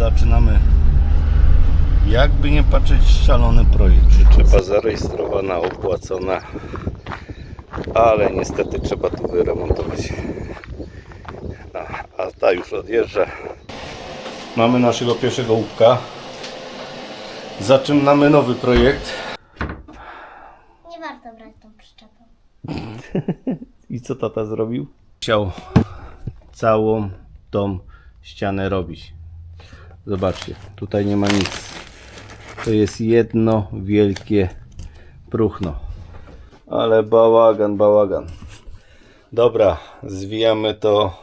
zaczynamy jakby nie patrzeć szalony projekt. Przyczepa zarejestrowana, opłacona, ale niestety trzeba tu wyremontować. No, a ta już odjeżdża. Mamy naszego pierwszego łupka. Zaczynamy nowy projekt. Nie warto brać tą przyczepą. I co tata zrobił? Chciał całą tą ścianę robić. Zobaczcie, tutaj nie ma nic. To jest jedno wielkie próchno. Ale bałagan, bałagan. Dobra, zwijamy to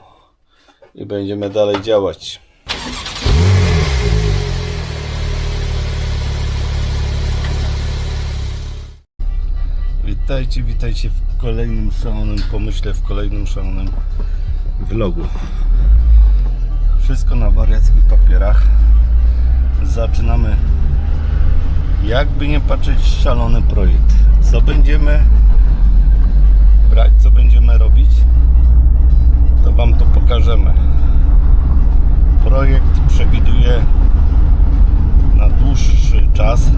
i będziemy dalej działać. Witajcie, witajcie w kolejnym szalonym pomyśle, w kolejnym szalonym vlogu. Wszystko na wariackich papierach. Zaczynamy jakby nie patrzeć szalony projekt. Co będziemy brać, co będziemy robić, to Wam to pokażemy. Projekt przewiduje na dłuższy czas,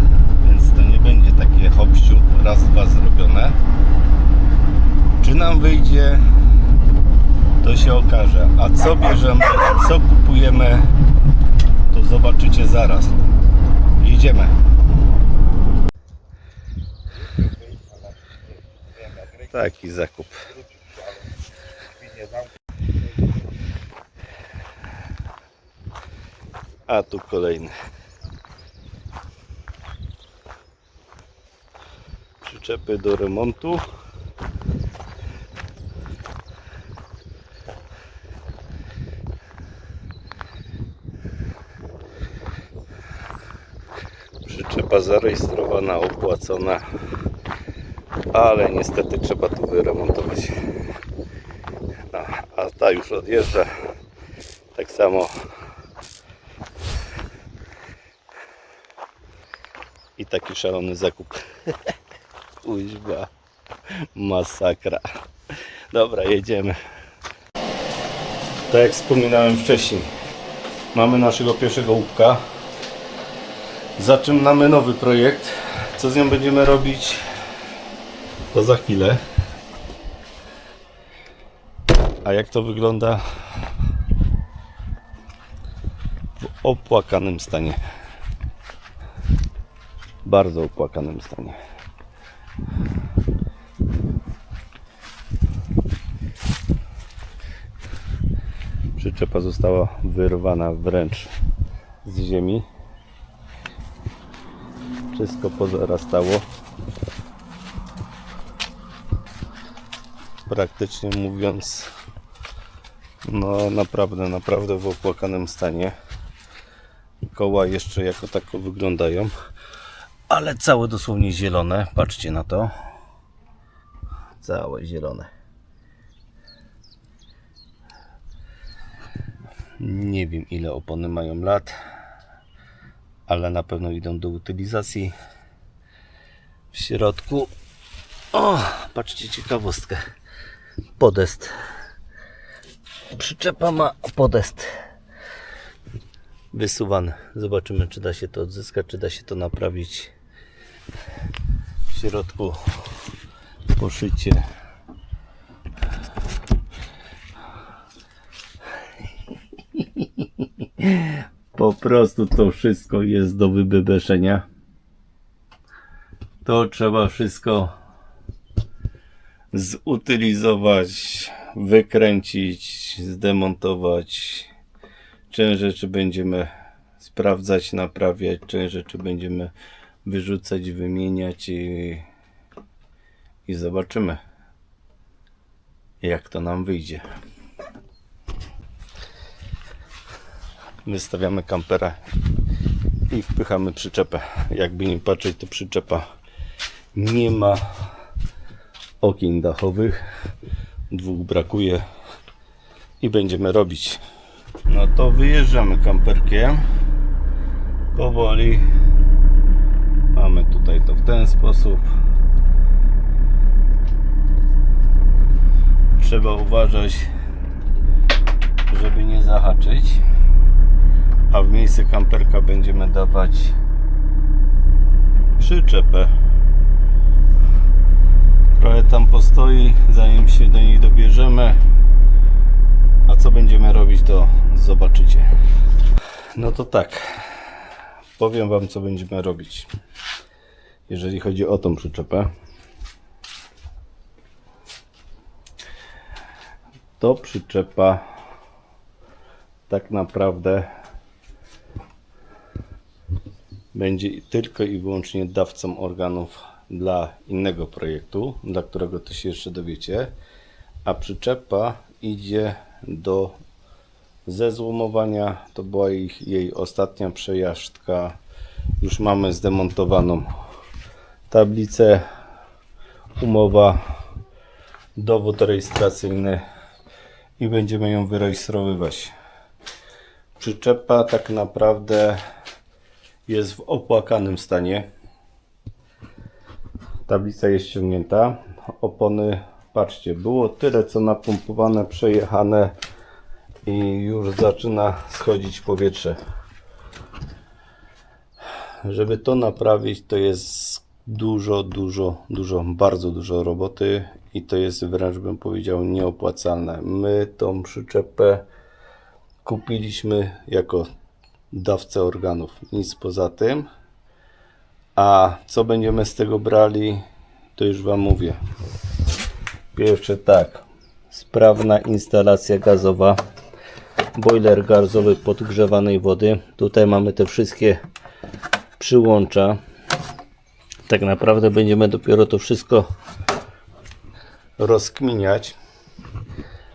więc to nie będzie takie hopściu, raz, dwa zrobione. Czy nam wyjdzie, to się okaże. A co bierzemy, co kupujemy, to zobaczycie zaraz. Jedziemy. Taki zakup. A tu kolejny. Przyczepy do remontu. Przyczepa zarejestrowana, opłacona, ale niestety trzeba tu wyremontować. No, a ta już odjeżdża. Tak samo i taki szalony zakup. Kuźba. Masakra. Dobra, jedziemy. Tak jak wspominałem wcześniej, mamy naszego pierwszego łupka. Zaczynamy nowy projekt. Co z nią będziemy robić? To za chwilę. A jak to wygląda? W opłakanym stanie. Bardzo opłakanym stanie. Przyczepa została wyrwana wręcz z ziemi. Wszystko pozarastało. Praktycznie mówiąc, no naprawdę, naprawdę w opłakanym stanie. Koła jeszcze jako tako wyglądają, ale całe dosłownie zielone. Patrzcie na to. Całe zielone. Nie wiem ile opony mają lat, ale na pewno idą do utylizacji. W środku, o, patrzcie ciekawostkę. Podest. Przyczepa ma podest wysuwany. Zobaczymy, czy da się to odzyskać, czy da się to naprawić. W środku poszycie. Po prostu to wszystko jest do wybebeszenia. To trzeba wszystko zutylizować, wykręcić, zdemontować. Część rzeczy będziemy sprawdzać, naprawiać, część rzeczy będziemy wyrzucać, wymieniać i, i zobaczymy, jak to nam wyjdzie. Wystawiamy kampera i wpychamy przyczepę. Jakby nie patrzeć, to przyczepa nie ma okien dachowych. Dwóch brakuje i będziemy robić. No to wyjeżdżamy kamperkiem. Powoli. Mamy tutaj to w ten sposób. Trzeba uważać, żeby nie zahaczyć. A w miejsce kamperka będziemy dawać przyczepę. Trochę tam postoi, zanim się do niej dobierzemy. A co będziemy robić, to zobaczycie. No to tak. Powiem Wam, co będziemy robić. Jeżeli chodzi o tą przyczepę. To przyczepa tak naprawdę będzie tylko i wyłącznie dawcą organów dla innego projektu, dla którego to się jeszcze dowiecie, a przyczepa idzie do zezłomowania. To była ich, jej ostatnia przejażdżka. Już mamy zdemontowaną tablicę, umowa, dowód rejestracyjny i będziemy ją wyrejestrowywać. Przyczepa tak naprawdę jest w opłakanym stanie. Tablica jest ściągnięta. Opony, patrzcie, było tyle co napompowane, przejechane i już zaczyna schodzić powietrze. Żeby to naprawić, to jest dużo, dużo, dużo, bardzo dużo roboty i to jest wręcz bym powiedział nieopłacalne. My tą przyczepę kupiliśmy jako dawcę organów, nic poza tym. A co będziemy z tego brali, to już Wam mówię. Pierwsze tak, sprawna instalacja gazowa, boiler gazowy podgrzewanej wody. Tutaj mamy te wszystkie przyłącza. Tak naprawdę będziemy dopiero to wszystko rozkminiać.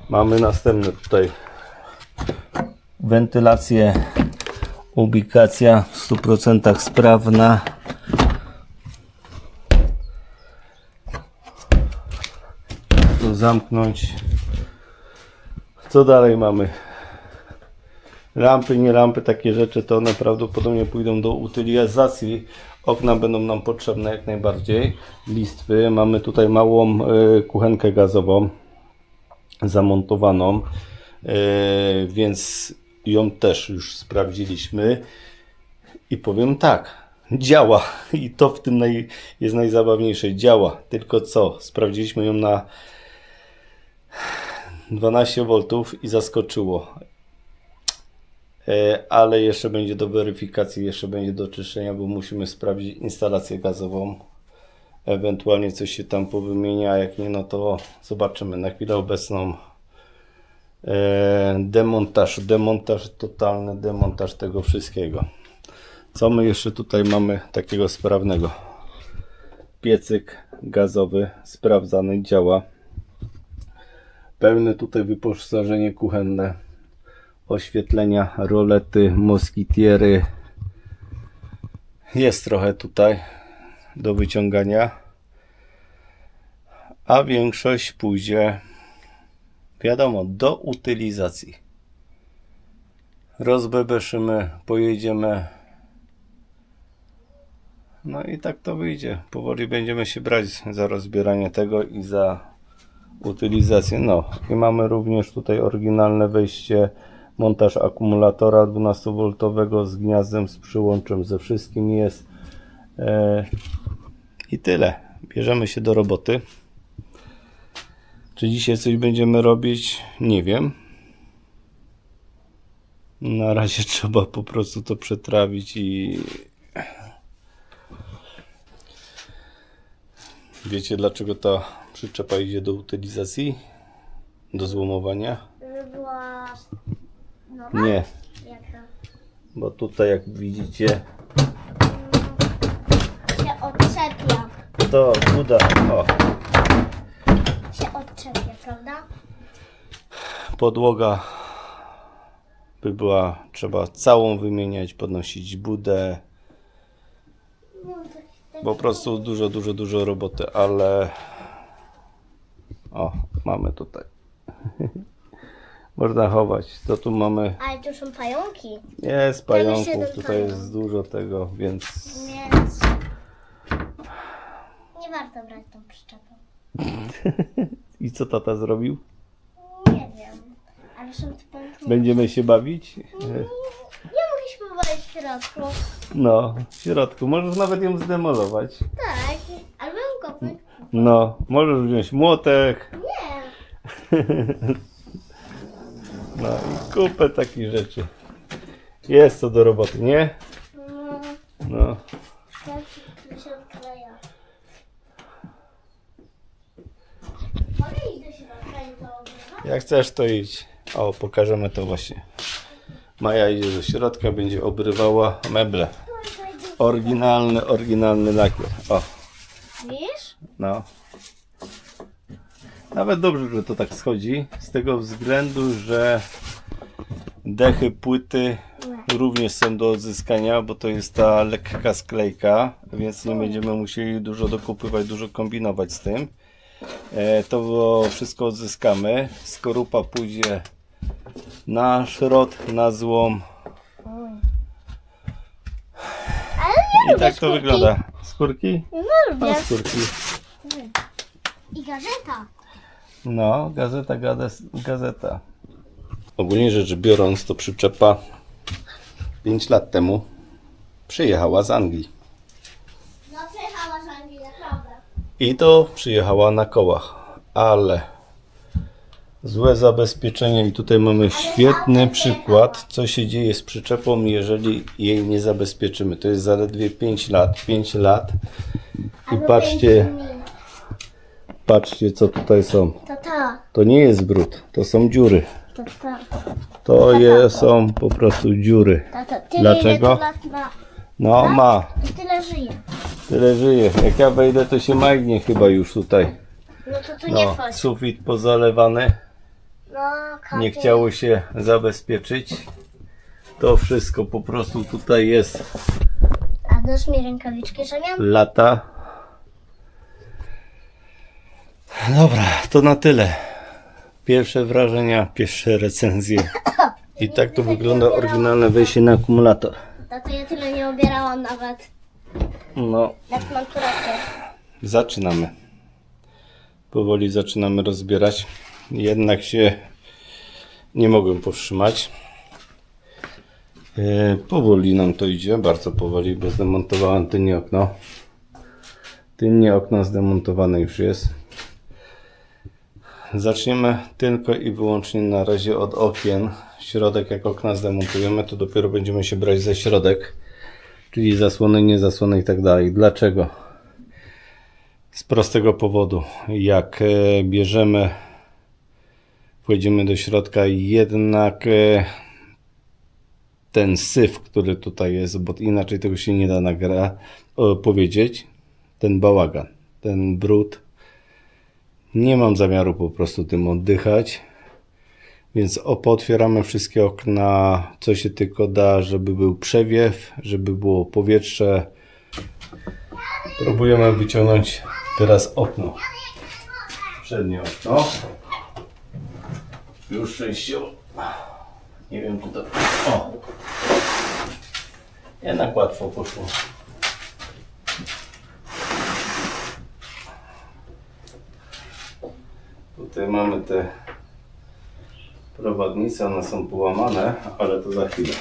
Mamy następne tutaj wentylację, ubikacja w 100% sprawna. To zamknąć. Co dalej mamy? Lampy, nie lampy, takie rzeczy to one prawdopodobnie pójdą do utylizacji. Okna będą nam potrzebne jak najbardziej. Listwy. Mamy tutaj małą y, kuchenkę gazową zamontowaną, e, więc ją też już sprawdziliśmy i powiem tak, działa. I to w tym naj, jest najzabawniejsze, działa, tylko co, sprawdziliśmy ją na 12 V i zaskoczyło, E, ale jeszcze będzie do weryfikacji, jeszcze będzie do czyszczenia, bo musimy sprawdzić instalację gazową. Ewentualnie coś się tam powymienia, jak nie, no to zobaczymy. Na chwilę obecną demontaż, demontaż, totalny demontaż tego wszystkiego. Co my jeszcze tutaj mamy takiego sprawnego? Piecyk gazowy, sprawdzany, działa. Pełne tutaj wyposażenie kuchenne, oświetlenia, rolety, moskitiery. Jest trochę tutaj do wyciągania, a większość pójdzie, wiadomo, do utylizacji. Rozbebeszymy, pojedziemy. No i tak to wyjdzie. Powoli będziemy się brać za rozbieranie tego i za utylizację. No i mamy również tutaj oryginalne wejście, montaż akumulatora 12V z gniazdem, z przyłączem, ze wszystkim jest. E, I tyle. Bierzemy się do roboty. Czy dzisiaj coś będziemy robić? Nie wiem. Na razie trzeba po prostu to przetrawić i. Wiecie dlaczego ta przyczepa idzie do utylizacji? Do złomowania? Żeby była nowa? Nie, Jaka? bo tutaj jak widzicie Się odczepia. to uda. O, Się prawda? podłoga by była trzeba całą wymieniać, podnosić budę. Po prostu dużo, dużo, dużo roboty, ale o, mamy tutaj. Można chować. Co tu mamy? Ale tu są pająki, Jest pająków, tutaj pająk. jest dużo tego, więc więc nie warto brać tą przyczepę. i co tata zrobił? Nie wiem, ale są tu. Będziemy się bawić? Ja mogę środku. No, w środku. Możesz nawet ją zdemolować. Tak, albo ją kopnąć. No, możesz wziąć młotek. Nie. No i kupę takich rzeczy. Jest to do roboty, nie? No, No. tak to się odkleja. Mogę iść do środka i to obrywa? Jak chcesz, to idź. O, pokażemy to właśnie. Maja idzie do środka, będzie obrywała meble. Oryginalny, oryginalny lakier. O, Wiesz? no. Nawet dobrze, że to tak schodzi. Z tego względu, że dechy płyty również są do odzyskania, bo to jest ta lekka sklejka, więc nie będziemy musieli dużo dokupywać, dużo kombinować z tym. E, To wszystko odzyskamy. Skorupa pójdzie na szrot, na złom. I tak to wygląda. Skórki? No skórki. I gazeta. No, gazeta, gades, gazeta. Ogólnie rzecz biorąc, to przyczepa 5 lat temu przyjechała z Anglii. No przejechała z Anglii, naprawdę. I to przyjechała na kołach, ale złe zabezpieczenie i tutaj mamy świetny przykład, co się dzieje z przyczepą, jeżeli jej nie zabezpieczymy. To jest zaledwie 5 lat, 5 lat i patrzcie, patrzcie co tutaj są. To nie jest brud, to są dziury. To je, są po prostu dziury. Dlaczego? To lat ma. No ma, I tyle żyje. tyle żyje. Jak ja wejdę to się magnie chyba już tutaj. No to tu nie No, wchodź. sufit pozalewany. No, kapie. nie chciało się zabezpieczyć. To wszystko po prostu tutaj jest A dasz mi rękawiczki, że miałem? lata. Dobra, to na tyle. Pierwsze wrażenia, pierwsze recenzje. I tak to wygląda oryginalne wejście na akumulator. Tato, ja tyle nie obierałam nawet. No, Jak mam tureczkę. zaczynamy. Powoli zaczynamy rozbierać. Jednak się nie mogłem powstrzymać. E, powoli nam to idzie, bardzo powoli, bo zdemontowałem tylnie okno. Tylnie okno zdemontowane już jest. Zaczniemy tylko i wyłącznie na razie od okien. Środek, jak okna zdemontujemy, to dopiero będziemy się brać za środek, czyli zasłony, nie zasłony i tak dalej. Dlaczego? Z prostego powodu. Jak e, bierzemy, wchodzimy do środka, jednak e, ten syf, który tutaj jest, bo inaczej tego się nie da nagra, o, powiedzieć, ten bałagan, ten brud, nie mam zamiaru po prostu tym oddychać, więc opotwieramy wszystkie okna, co się tylko da, żeby był przewiew, żeby było powietrze. Próbujemy wyciągnąć teraz okno. Przednie okno. Już częściowo. Nie wiem, czy to. O! Jednak łatwo poszło. Tutaj mamy te prowadnice, one są połamane, ale to za chwilę.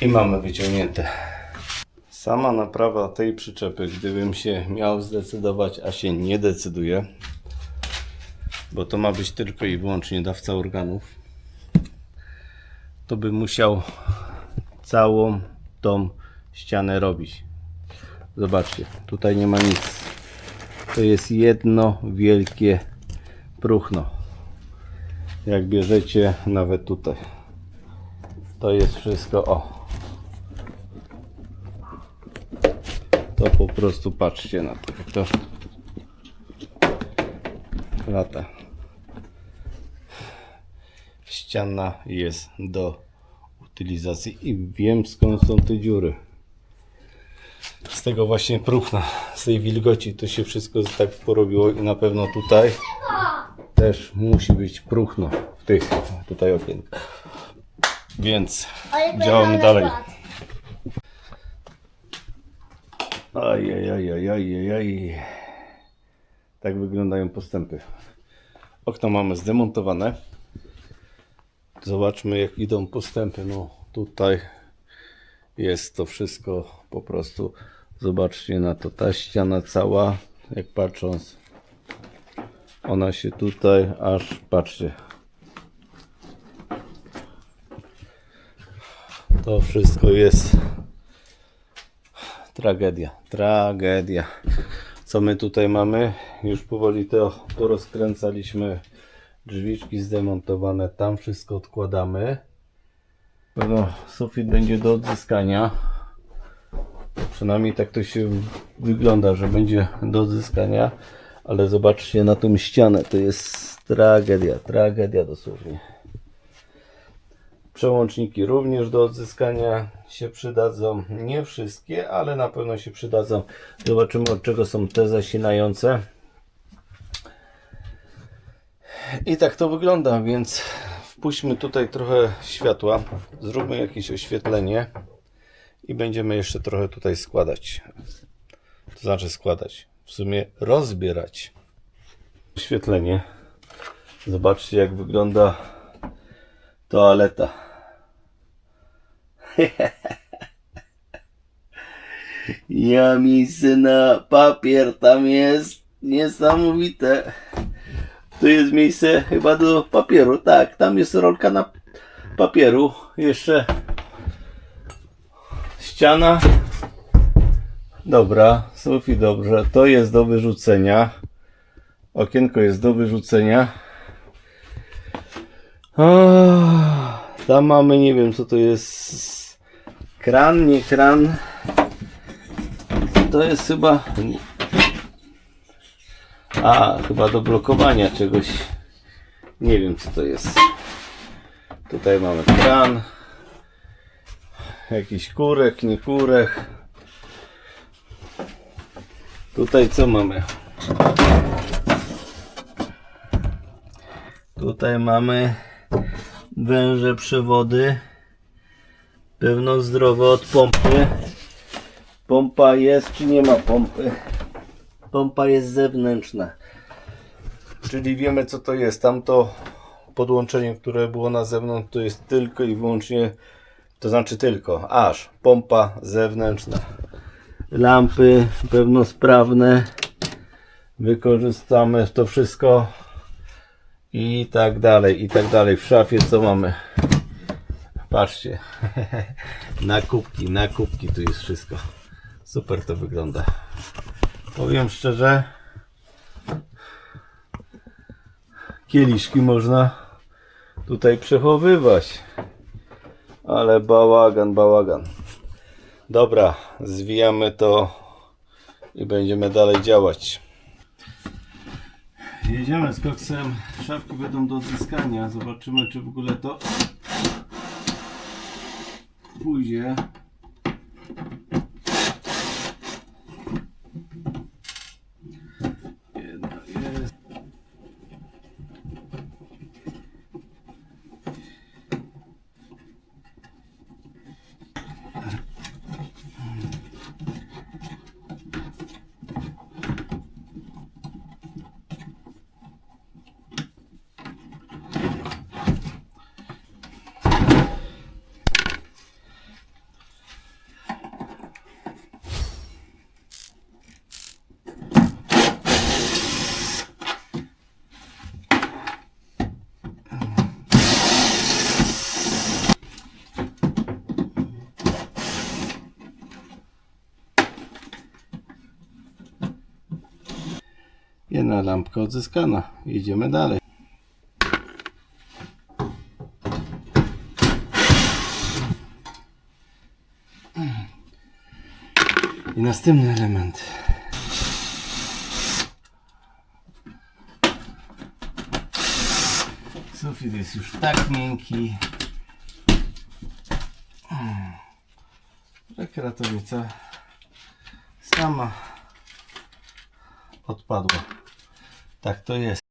I mamy wyciągnięte. Sama naprawa tej przyczepy, gdybym się miał zdecydować, a się nie decyduję, bo to ma być tylko i wyłącznie dawca organów, to bym musiał całą tą ścianę robić. Zobaczcie, tutaj nie ma nic. To jest jedno wielkie próchno. Jak bierzecie nawet tutaj. To jest wszystko o. To po prostu patrzcie na to. jak To lata. Ściana jest do utylizacji i wiem skąd są te dziury. Z tego właśnie próchna, z tej wilgoci to się wszystko tak porobiło i na pewno tutaj te też musi być próchno w tych tutaj okienkach. Więc działamy ale dalej. Ajajajajajajaj. Tak wyglądają postępy. Okno mamy zdemontowane. Zobaczmy jak idą postępy. No tutaj jest to wszystko po prostu. Zobaczcie na to. Ta ściana cała, jak patrząc, ona się tutaj aż, patrzcie. To wszystko jest Tragedia, tragedia. Co my tutaj mamy? Już powoli to porozkręcaliśmy. Drzwiczki zdemontowane, tam wszystko odkładamy. No, sufit będzie do odzyskania. Przynajmniej tak to się wygląda, że będzie do odzyskania. Ale zobaczcie na tą ścianę, to jest tragedia, tragedia dosłownie. Przełączniki również do odzyskania się przydadzą. Nie wszystkie, ale na pewno się przydadzą. Zobaczymy od czego są te zasilające. I tak to wygląda, więc wpuśćmy tutaj trochę światła. Zróbmy jakieś oświetlenie i będziemy jeszcze trochę tutaj składać. To znaczy składać. W sumie rozbierać. Oświetlenie. Zobaczcie jak wygląda toaleta. Ja miejsce na papier tam jest niesamowite. Tu jest miejsce chyba do papieru. Tak, tam jest rolka na papieru. Jeszcze ściana. Dobra, sufit dobrze. To jest do wyrzucenia. Okienko jest do wyrzucenia. Ah, Tam mamy, nie wiem co to jest. Kran, nie kran. To jest chyba. A, chyba do blokowania czegoś. Nie wiem co to jest. Tutaj mamy kran. Jakiś kurek, nie kurek. Tutaj co mamy? Tutaj mamy węże przewody. Pewno zdrowe od pompy. Pompa jest czy nie ma pompy? Pompa jest zewnętrzna. Czyli wiemy co to jest. Tamto podłączenie, które było na zewnątrz, to jest tylko i wyłącznie, to znaczy tylko, aż pompa zewnętrzna. Lampy pełnosprawne. Wykorzystamy to wszystko i tak dalej, i tak dalej. W szafie co mamy? Patrzcie. nakupki, nakupki, tu jest wszystko. Super to wygląda. Powiem szczerze, kieliszki można tutaj przechowywać. Ale bałagan, bałagan. Dobra, zwijamy to i będziemy dalej działać. Jedziemy z koksem. Szafki będą do odzyskania. Zobaczymy, czy w ogóle to pójdzie. Jedna jest. Jedna lampka odzyskana. Idziemy dalej. I następny element. Sufit jest już tak miękki, że kratowica sama odpadła. Tak to jest.